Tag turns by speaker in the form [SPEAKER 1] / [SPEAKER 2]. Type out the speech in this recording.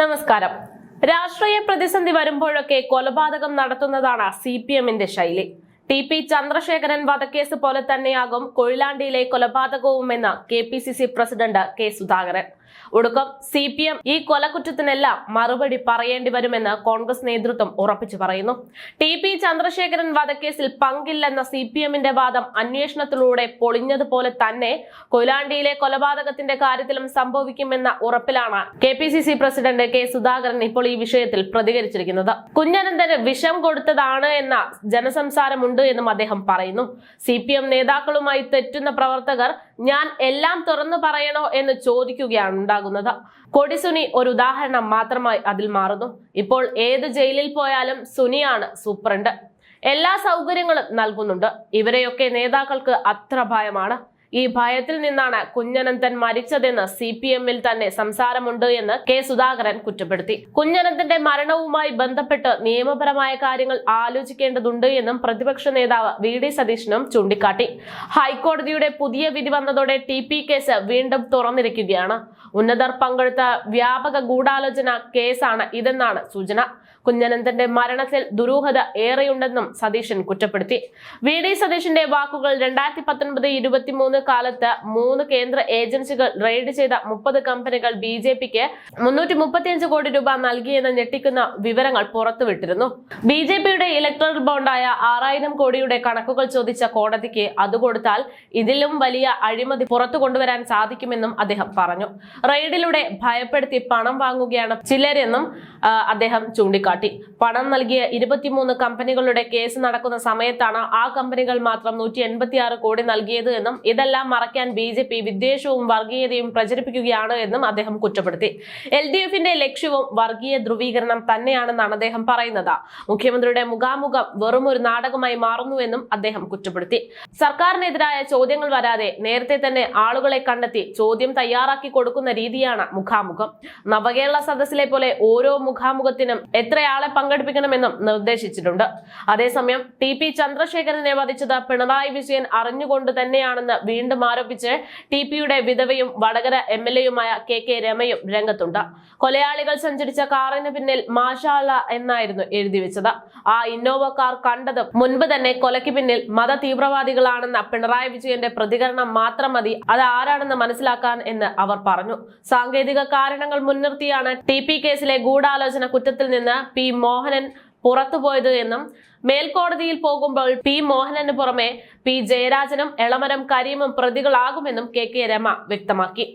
[SPEAKER 1] നമസ്കാരം. രാഷ്ട്രീയ പ്രതിസന്ധി വരുമ്പോഴൊക്കെ കൊലപാതകം നടത്തുന്നതാണ് സി പി എമ്മിന്റെ ശൈലി. ടി പി ചന്ദ്രശേഖരൻ വധക്കേസ് പോലെ തന്നെയാകും കൊയിലാണ്ടിയിലെ കൊലപാതകവുമെന്ന് K P C C president K Sudhakaran. ഒടുക്കം സി പി എം ഈ കൊലകുറ്റത്തിനെല്ലാം മറുപടി പറയേണ്ടി വരുമെന്ന് കോൺഗ്രസ് നേതൃത്വം ഉറപ്പിച്ചു പറയുന്നു. ടി പി ചന്ദ്രശേഖരൻ വധക്കേസിൽ പങ്കില്ലെന്ന സി പി എമ്മിന്റെ വാദം അന്വേഷണത്തിലൂടെ പൊളിഞ്ഞതുപോലെ തന്നെ കൊയിലാണ്ടിയിലെ കൊലപാതകത്തിന്റെ കാര്യത്തിലും സംഭവിക്കുമെന്ന ഉറപ്പിലാണ് K P C C president K Sudhakaran ഇപ്പോൾ ഈ വിഷയത്തിൽ പ്രതികരിച്ചിരിക്കുന്നത്. കുഞ്ഞനന്തന് വിഷം കൊടുത്തതാണ് എന്ന ജനസംസാരമുണ്ട് എന്നും അദ്ദേഹം പറയുന്നു. സി പി എം നേതാക്കളുമായി തെറ്റുന്ന പ്രവർത്തകർ ഞാൻ എല്ലാം തുറന്നു പറയണോ എന്ന് ചോദിക്കുകയാണ് ഉണ്ടാകുന്നത്. കൊടിസുനി ഒരു ഉദാഹരണം മാത്രമായി അതിൽ മാറുന്നു. ഇപ്പോൾ ഏത് ജയിലിൽ പോയാലും സുനിയാണ് സൂപ്രണ്ട്. എല്ലാ സൗകര്യങ്ങളും നൽകുന്നുണ്ട്. ഇവരെയൊക്കെ നേതാക്കൾക്ക് അത്ര ഭയമാണ്. ഈ ഭയത്തിൽ നിന്നാണ് കുഞ്ഞനന്തൻ മരിച്ചതെന്ന് സി പി എമ്മിൽ തന്നെ സംസാരമുണ്ട് എന്ന് കെ സുധാകരൻ കുറ്റപ്പെടുത്തി. കുഞ്ഞനന്തന്റെ മരണവുമായി ബന്ധപ്പെട്ട് നിയമപരമായ കാര്യങ്ങൾ ആലോചിക്കേണ്ടതുണ്ട് എന്നും പ്രതിപക്ഷ നേതാവ് വി ഡി സതീശനും ചൂണ്ടിക്കാട്ടി. ഹൈക്കോടതിയുടെ പുതിയ വിധി വന്നതോടെ ടി പി കേസ് വീണ്ടും തുറന്നിരിക്കുകയാണ്. ഉന്നതർ പങ്കെടുത്ത വ്യാപക ഗൂഢാലോചന കേസാണ് ഇതെന്നാണ് സൂചന. കുഞ്ഞനന്തന്റെ മരണത്തിൽ ദുരൂഹത ഏറെയുണ്ടെന്നും സതീശൻ കുറ്റപ്പെടുത്തി. വി ഡി സതീശന്റെ വാക്കുകൾ രണ്ടായിരത്തി പത്തൊൻപത് ഇരുപത്തിമൂന്ന് കാലത്ത് മൂന്ന് കേന്ദ്ര ഏജൻസികൾ റെയ്ഡ് ചെയ്ത മുപ്പത് കമ്പനികൾ ബി ജെ പിക്ക് മുന്നൂറ്റി മുപ്പത്തിയഞ്ച് കോടി രൂപ നൽകിയെന്ന് ഞെട്ടിക്കുന്ന വിവരങ്ങൾ പുറത്തുവിട്ടിരുന്നു. ബി ജെ പിയുടെ ഇലക്ട്രൽ ബോണ്ടായ ആറായിരം കോടിയുടെ കണക്കുകൾ ചോദിച്ച കോടതിക്ക് അത് കൊടുത്താൽ ഇതിലും വലിയ അഴിമതി പുറത്തു കൊണ്ടുവരാൻ സാധിക്കുമെന്നും അദ്ദേഹം പറഞ്ഞു. റെയ്ഡിലൂടെ ഭയപ്പെടുത്തി പണം വാങ്ങുകയാണ് ചിലരെന്നും അദ്ദേഹം ചൂണ്ടിക്കാട്ടി. പണം നൽകിയ ഇരുപത്തിമൂന്ന് കമ്പനികളുടെ കേസ് നടക്കുന്ന സമയത്താണ് ആ കമ്പനികൾ മാത്രം നൂറ്റി കോടി നൽകിയത് എന്നും ഇതെല്ലാം മറയ്ക്കാൻ ബി ജെ പി വിദ്വേഷവും വർഗീയതയും പ്രചരിപ്പിക്കുകയാണ് എന്നും അദ്ദേഹം കുറ്റപ്പെടുത്തി. എൽ ഡി എഫിന്റെ ലക്ഷ്യവും വർഗീയ ധ്രുവീകരണം തന്നെയാണെന്നാണ് അദ്ദേഹം പറയുന്നത്. മുഖ്യമന്ത്രിയുടെ മുഖാമുഖം വെറും ഒരു നാടകമായി മാറുന്നുവെന്നും അദ്ദേഹം കുറ്റപ്പെടുത്തി. സർക്കാരിനെതിരായ ചോദ്യങ്ങൾ വരാതെ നേരത്തെ തന്നെ ആളുകളെ കണ്ടെത്തി ചോദ്യം തയ്യാറാക്കി കൊടുക്കുന്ന രീതിയാണ് മുഖാമുഖം. നവകേരള സദസ്സിലെ പോലെ ഓരോ മുഖാമുഖത്തിനും എത്രയാളെ പങ്കെടുപ്പിക്കണമെന്നും നിർദ്ദേശിച്ചിട്ടുണ്ട്. അതേസമയം ടി പി ചന്ദ്രശേഖരനെ വധിച്ചത് പിണറായി വിജയൻ അറിഞ്ഞുകൊണ്ട് തന്നെയാണെന്ന് വീണ്ടും ആരോപിച്ച് ടി പിയുടെ വിധവയും വടകര എം എൽ എയുമായ കെ കെ രമയും രംഗത്തുണ്ട്. കൊലയാളികൾ സഞ്ചരിച്ച കാറിന് പിന്നിൽ മാഷാല എന്നായിരുന്നു എഴുതി വെച്ചത്. ആ ഇന്നോവ കാർ കണ്ടത് മുൻപ് തന്നെ കൊലയ്ക്ക് പിന്നിൽ മത തീവ്രവാദികളാണെന്ന പിണറായി വിജയന്റെ പ്രതികരണം മാത്രം മതി അത് ആരാണെന്ന് മനസ്സിലാക്കാൻ എന്ന് അവർ പറഞ്ഞു. സാങ്കേതിക കാരണങ്ങൾ മുൻനിർത്തിയാണ് ടി പി കേസിലെ ഗൂഢാലോചന കുറ്റത്തിൽ നിന്ന് പി മോഹനൻ പുറത്തുപോയത് എന്നും മേൽക്കോടതിയിൽ പോകുമ്പോൾ പി മോഹനന് പുറമെ പി ജയരാജനും എളമരം കരീമും പ്രതികളാകുമെന്നും കെ കെ രമ വ്യക്തമാക്കി.